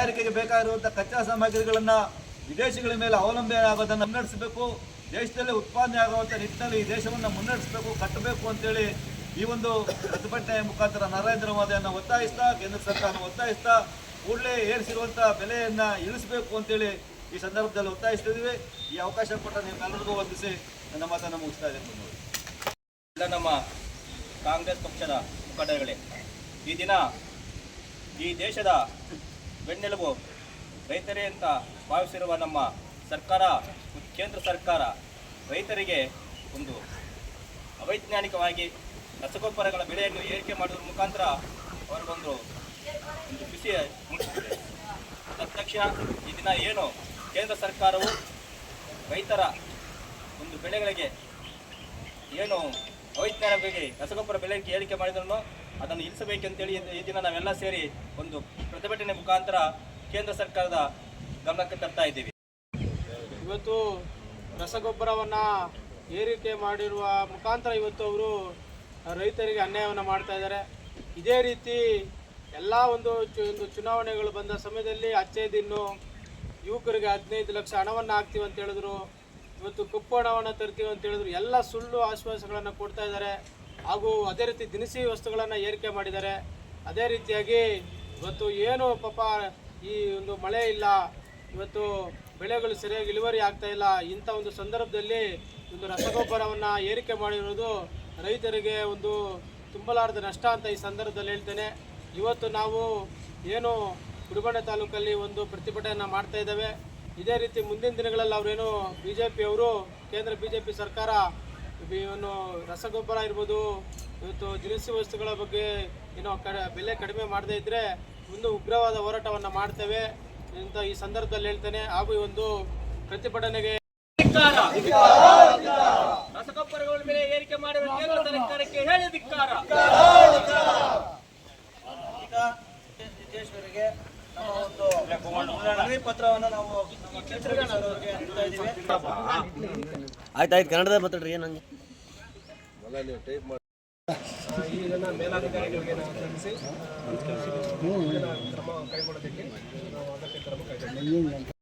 ತಯಾರಿಕೆಗೆ ಬೇಕಾಗಿರುವಂಥ ಕಚ್ಚಾ ಸಾಮಗ್ರಿಗಳನ್ನು ವಿದೇಶಿಗಳ ಮೇಲೆ ಅವಲಂಬನೆ ಆಗೋದನ್ನು ಮುನ್ನಡೆಸಬೇಕು. ದೇಶದಲ್ಲಿ ಉತ್ಪಾದನೆ ಆಗುವಂಥ ನಿಟ್ಟಿನಲ್ಲಿ ಈ ದೇಶವನ್ನು ಮುನ್ನಡೆಸಬೇಕು, ಕಟ್ಟಬೇಕು ಅಂತೇಳಿ ಈ ಒಂದು ಪ್ರತಿಭಟನೆಯ ಮುಖಾಂತರ ನರೇಂದ್ರ ಮೋದಿಯನ್ನು ಒತ್ತಾಯಿಸ್ತಾ, ಕೇಂದ್ರ ಸರ್ಕಾರ ಒತ್ತಾಯಿಸ್ತಾ ಕೂಡಲೇ ಏರಿಸಿರುವಂಥ ಬೆಲೆಯನ್ನು ಇಳಿಸಬೇಕು ಅಂತೇಳಿ ಈ ಸಂದರ್ಭದಲ್ಲಿ ಒತ್ತಾಯಿಸ್ತಿದ್ದೀವಿ ಈ ಅವಕಾಶ ಕೊಟ್ಟ ನಿಮ್ಮೆಲ್ಲರಿಗೂ ವಂದಿಸಿ ನನ್ನ ಮಾತನ್ನು ಮುಗಿಸ್ತಾ ಇದ್ದೀನಿ ಎಲ್ಲ ನಮ್ಮ ಕಾಂಗ್ರೆಸ್ ಪಕ್ಷದ ಮುಖಂಡಗಳೇ ಈ ದಿನ ಈ ದೇಶದ ಬೆನ್ನೆಲುಬು. ರೈತರೇ ಅಂತ ಭಾವಿಸಿರುವ ನಮ್ಮ ಸರ್ಕಾರ, ಕೇಂದ್ರ ಸರ್ಕಾರ ರೈತರಿಗೆ ಒಂದು ಅವೈಜ್ಞಾನಿಕವಾಗಿ ರಸಗೊಬ್ಬರಗಳ ಬೆಲೆಯನ್ನು ಏರಿಕೆ ಮಾಡುವುದರ ಮುಖಾಂತರ ಅವರಿಗೊಂದು ಒಂದು ಖುಷಿ ಮುಟ್ಟಿದೆ ತತ್ಕ್ಷಣ ಈ ದಿನ ಏನು ಕೇಂದ್ರ ಸರ್ಕಾರವು ರೈತರ ಒಂದು ಬೆಳೆಗಳಿಗೆ ಏನು ಅವೈಜ್ಞಾನಿಕವಾಗಿ ರಸಗೊಬ್ಬರ ಬೆಲೆ ಏರಿಕೆ ಮಾಡಿದನ್ನು ಅದನ್ನು ಇಳಿಸಬೇಕಂತೇಳಿ ಈ- ದಿನ ನಾವೆಲ್ಲ ಸೇರಿ ಒಂದು ಪ್ರತಿಭಟನೆ ಮುಖಾಂತರ ಕೇಂದ್ರ ಸರ್ಕಾರದ ಗಮನಕ್ಕೆ ತರ್ತಾ ಇದ್ದೀವಿ. ಇವತ್ತು ರಸಗೊಬ್ಬರವನ್ನು ಏರಿಕೆ ಮಾಡಿರುವ ಮುಖಾಂತರ ಇವತ್ತು ಅವರು ರೈತರಿಗೆ ಅನ್ಯಾಯವನ್ನು ಮಾಡ್ತಾ ಇದ್ದಾರೆ. ಇದೇ ರೀತಿ ಎಲ್ಲ ಒಂದು ಒಂದು ಚುನಾವಣೆಗಳು ಬಂದ ಸಮಯದಲ್ಲಿ ಅಚ್ಚೆ ದಿನ್ನು ಯುವಕರಿಗೆ ಹದಿನೈದು ಲಕ್ಷ ಹಣವನ್ನು ಹಾಕ್ತೀವಿ ಅಂತ ಹೇಳಿದ್ರು. ಇವತ್ತು ಕಪ್ಪು ಹಣವನ್ನು ತರ್ತೀವಿ ಅಂತ ಹೇಳಿದ್ರು. ಎಲ್ಲ ಸುಳ್ಳು ಆಶ್ವಾಸಗಳನ್ನು ಕೊಡ್ತಾ ಇದ್ದಾರೆ. ಹಾಗೂ ಅದೇ ರೀತಿ ದಿನಸಿ ವಸ್ತುಗಳನ್ನು ಏರಿಕೆ ಮಾಡಿದ್ದಾರೆ. ಅದೇ ರೀತಿಯಾಗಿ ಇವತ್ತು ಏನು ಪಾಪ ಈ ಒಂದು ಮಳೆ ಇಲ್ಲ, ಇವತ್ತು ಬೆಳೆಗಳು ಸರಿಯಾಗಿ ಇಳುವರಿ ಆಗ್ತಾ ಇಲ್ಲ, ಇಂಥ ಒಂದು ಸಂದರ್ಭದಲ್ಲಿ ಒಂದು ರಸಗೊಬ್ಬರವನ್ನು ಏರಿಕೆ ಮಾಡಿರೋದು ರೈತರಿಗೆ ಒಂದು ತುಂಬಲಾರದ ನಷ್ಟ ಅಂತ ಈ ಸಂದರ್ಭದಲ್ಲಿ ಹೇಳ್ತೇನೆ. ಇವತ್ತು ನಾವು ಏನು ಗುಡಿಬಂಡೆ ತಾಲೂಕಲ್ಲಿ ಒಂದು ಪ್ರತಿಭಟನೆಯನ್ನು ಮಾಡ್ತಾ ಇದ್ದೇವೆ. ಇದೇ ರೀತಿ ಮುಂದಿನ ದಿನಗಳಲ್ಲಿ ಅವರೇನು ಬಿ ಜೆ ಪಿಯವರು ಕೇಂದ್ರ ಬಿ ಜೆ ಪಿ ಸರ್ಕಾರ ಏನು ರಸಗೊಬ್ಬರ ಇರ್ಬೋದು, ಇವತ್ತು ದಿನಸಿ ವಸ್ತುಗಳ ಬಗ್ಗೆ ಏನೋ ಕ ಬೆಲೆ ಕಡಿಮೆ ಮಾಡದೇ ಇದ್ದರೆ ಒಂದು ಉಗ್ರವಾದ ಹೋರಾಟವನ್ನು ಮಾಡ್ತೇವೆ ಅಂತ ಈ ಸಂದರ್ಭದಲ್ಲಿ ಹೇಳ್ತೇನೆ. ಹಾಗೂ ಈ ಒಂದು ಪ್ರತಿಭಟನೆಗೆ ರಸಗೊಬ್ಬರಗಳ ಮೇಲೆ ಏರಿಕೆ ಮಾಡಿರುವ ಕೇಂದ್ರ ಸರ್ಕಾರಕ್ಕೆ ಹೇಳಿ ಧಿಕ್ಕಾರ. ಈಗ ಸಿದ್ದೇಶ್ವರಿಗೆ ನಮ್ಮ ಒಂದು ಮನವಿ ಪತ್ರವನ್ನು ನಾವು ನಮ್ಮ ಕ್ಷೇತ್ರಗಳಿಗೆ ಆಯ್ತು ಆಯ್ತಾಯ್ತು ಕನ್ನಡದ ಮಾತಾಡ್ರಿ ಏನು ಹಂಗೆ? ಮೇಲಾಧಿಕಾರಿಗಳಿಗೆ ನಾವು ಕ್ರಮ ಕೈಗೊಳ್ಳೋದಕ್ಕೆ ನಾವು ಅಗತ್ಯ ಕ್ರಮ ಕೈಗೊಳ್ಳುತ್ತೇವೆ